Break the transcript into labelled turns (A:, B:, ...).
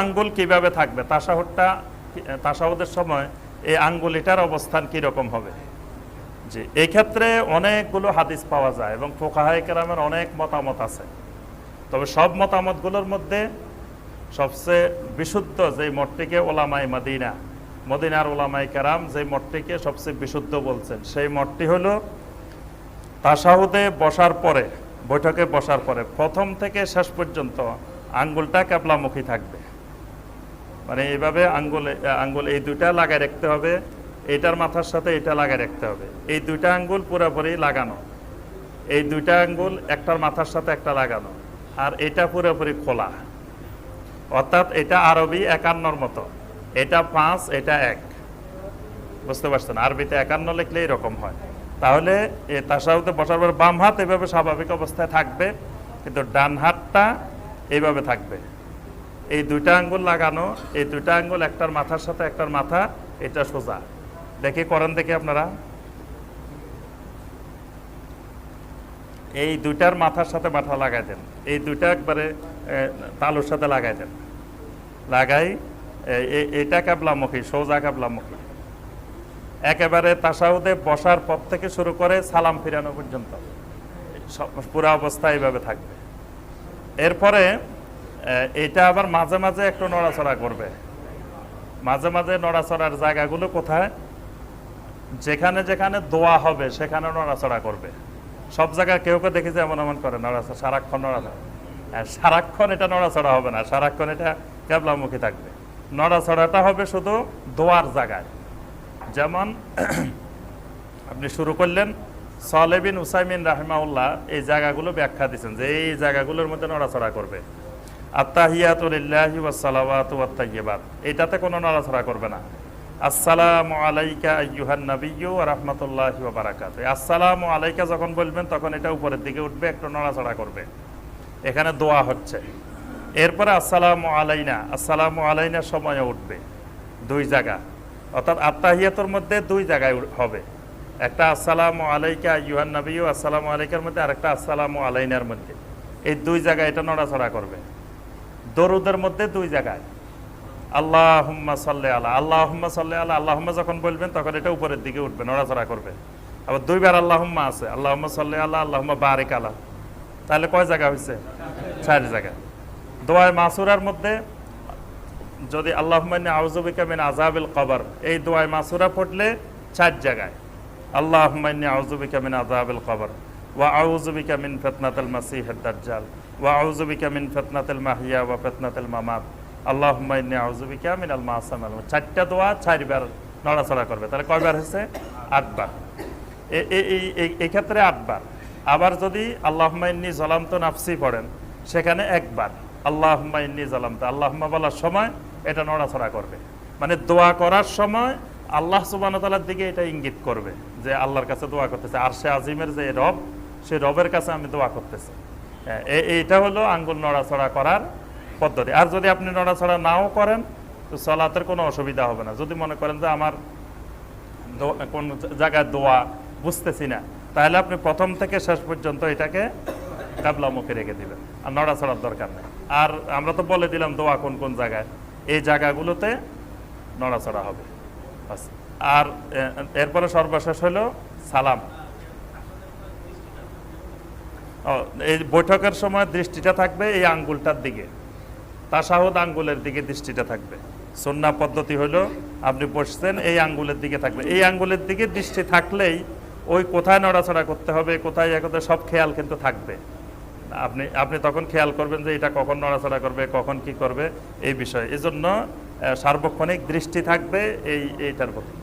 A: আঙ্গুল কীভাবে থাকবে? তাসাহুদটা তাসাহুদের সময় এই আঙ্গুলিটার অবস্থান কি রকম হবে? জি, এই ক্ষেত্রে অনেকগুলো হাদিস পাওয়া যায় এবং ফোকাহাই কেরামের অনেক মতামত আছে। তবে সব মতামতগুলোর মধ্যে সবচেয়ে বিশুদ্ধ যে মঠটিকে ওলামাই মাদিনা, মদিনার ওলামাই কেরাম যে মঠটিকে সবচেয়ে বিশুদ্ধ বলছেন, সেই মঠটি হল তাসাহুদে বসার পরে, বৈঠকে বসার পরে প্রথম থেকে শেষ পর্যন্ত আঙ্গুলটা ক্যাবলামুখী থাকবে। মানে এইভাবে আঙ্গুল আঙ্গুল এই দুইটা লাগায় রাখতে হবে এটার মাথার সাথে এটা লাগায় রাখতে হবে। এই দুইটা আঙ্গুল পুরোপুরি লাগানো। এই দুইটা আঙ্গুল একটার মাথার সাথে একটা লাগানো, আর এটা পুরোপুরি খোলা। অর্থাৎ এটা আরবি একান্নর মতো। এটা পাঁচ, এটা এক। বুঝতে পারছেন? আরবিতে একান্ন লিখলে এরকম হয়। তাহলে এ তাসাউতে বসার পর বাম হাত এভাবে স্বাভাবিক অবস্থায় থাকবে, কিন্তু ডান হাতটা এইভাবে থাকবে। এই দুইটা আঙ্গুল লাগানো, এই দুইটা আঙ্গুল একটার মাথার সাথে, একটার মাথা, এটা সোজা। দেখি করেন দেখি আপনারা। এই দুইটার মাথার সাথে মাথা লাগাই দেন। এই দুইটা একবারে তালুর সাথে লাগাই দেন। লাগাই এটা কাবলামুখী, সোজা কাবলামুখী। একেবারে তাসাউদে বসার পর থেকে শুরু করে সালাম ফিরানো পর্যন্ত। পুরা অবস্থা এইভাবে থাকবে। এরপরে এটা আবার মাঝে মাঝে একটু নড়াচড়া করবে। মাঝে মাঝে নড়াচড়ার জায়গাগুলো কোথায়? যেখানে যেখানে দোয়া হবে, সেখানে নড়াচড়া করবে। সব জায়গায় কেউ কেউ দেখেছে এমন এমন করে, নড়াচড়া, সারাক্ষণ নড়াচড়া। আর সারাক্ষণ এটা নড়াচড়া হবে না, সারাক্ষণ এটা ক্যাবলামুখী থাকবে। নড়াচড়াটা হবে শুধু দোয়ার জায়গায়। যেমন আপনি শুরু করলেন সলেবিন উসাইমিন রাহমাউল্লাহ এই জায়গাগুলো ব্যাখ্যা দিচ্ছেন যে এই জায়গাগুলোর মধ্যে নড়াচড়া করবে। আত্তাহিয়াতুলিল্লাহি ওয়াসসালাওয়াতু ওয়াত্তাইয়্যিবাত এটাতে কোনো নড়াচড়া করবে না। আসসালামু আলাইকা আইয়ুহান নাবিয়্যু ওয়া রাহমাতুল্লাহি ওয়া বারাকাতুহু। আসসালামু আলাইকা যখন বলবেন, তখন এটা উপরের দিকে উঠবে, একটু নড়াচড়া করবে। এখানে দোয়া হচ্ছে। এরপরে আসসালামু আলাইনা আসসালামু আলাইনা সময়ে উঠবে। দুই জায়গা। অর্থাৎ আত্মাহিয়াতর মধ্যে দুই জায়গায় হবে। একটা আসসালামু আলাইকা ইউহান নবী আসসালামু আলাইকার মধ্যে, আরেকটা আসসালামু আলাইনার মধ্যে। এই দুই জায়গায় এটা নড়াচড়া করবে। দরুদের মধ্যে দুই জায়গায়। আল্লাহ হুম্মা সাল্লে আলা আল্লাহ হুম্মা সাল্লে আলা আল্লাহ যখন বলবেন তখন এটা উপরের দিকে উঠবে, নড়াচড়া করবে। আবার দুইবার আল্লাহ আছে আল্লাহ সাল্লে আল্লাহ আল্লাহ বারেক তাহলে কয় জায়গা হয়েছে চার জায়গা। দোয়ায় মাসুরার মধ্যে যদি আল্লাহ আউজুবিকা মিন আজাবিল কবর, এই দোয়ায় মাসুরা পড়লে চার জায়গায়। আল্লাহ আউজুবিকা মিন আজাবিল কবর, ওয়া আউজুবিকা মিন ফিতনাতিল মাসিহিদ দাজ্জাল। ওয়া আউজুবিকা মিন ফিতনাতিল মাহিয়া ওয়া ফিতনাতিল মামাত। আল্লাহ আউজুবিকা মিন আল মাসাম। চারটা দোয়া চারবার নড়াচড়া করবে। তাহলে কয়বার হয়েছে? আটবার। এই- ক্ষেত্রে আটবার। আবার যদি আল্লাহ ইন্নি জলান্ত নাফসি পড়েন, সেখানে একবার। আল্লাহ ইন্নি জলান্ত আল্লাহ বলার সময় এটা নড়াচড়া করবে। মানে দোয়া করার সময় আল্লাহ সুবানতালার দিকে এটা ইঙ্গিত করবে যে আল্লাহর কাছে দোয়া করতেছে। আর সে আজিমের যে রব, সে রবের কাছে আমি দোয়া করতেছি। এইটা হলো আঙ্গুল নড়াচড়া করার পদ্ধতি। আর যদি আপনি নড়াচড়া নাও করেন, তো সলাতের কোনো অসুবিধা হবে না। যদি মনে করেন যে আমার কোন জায়গায় দোয়া বুঝতেছি না, তাহলে আপনি প্রথম থেকে শেষ পর্যন্ত এটাকে কাবলামুখে রেখে দেবেন। আর নড়াচড়ার দরকার নেই। আর আমরা তো বলে দিলাম দোয়া কোন কোন জায়গায়। এই জায়গাগুলোতে নড়াচড়া হবে। আর এরপরে সর্বশেষ হলো সালাম। এই বৈঠকের সময় দৃষ্টিটা থাকবে এই আঙ্গুলটার দিকে। তাসাহুদ আঙ্গুলের দিকে দৃষ্টিটা থাকবে। সন্না পদ্ধতি হলো আপনি বসছেন, এই আঙ্গুলের দিকে থাকবে। এই আঙ্গুলের দিকে দৃষ্টি থাকলেই ওই কোথায় নড়াচড়া করতে হবে, কোথায় একথা সব খেয়াল কিন্তু থাকবে। আপনি আপনি তখন খেয়াল করবেন যে এটা কখন নড়াচড়া করবে, কখন কি করবে, এই বিষয়ে। এজন্য সার্বক্ষণিক দৃষ্টি থাকবে এই, এইটার প্রতি।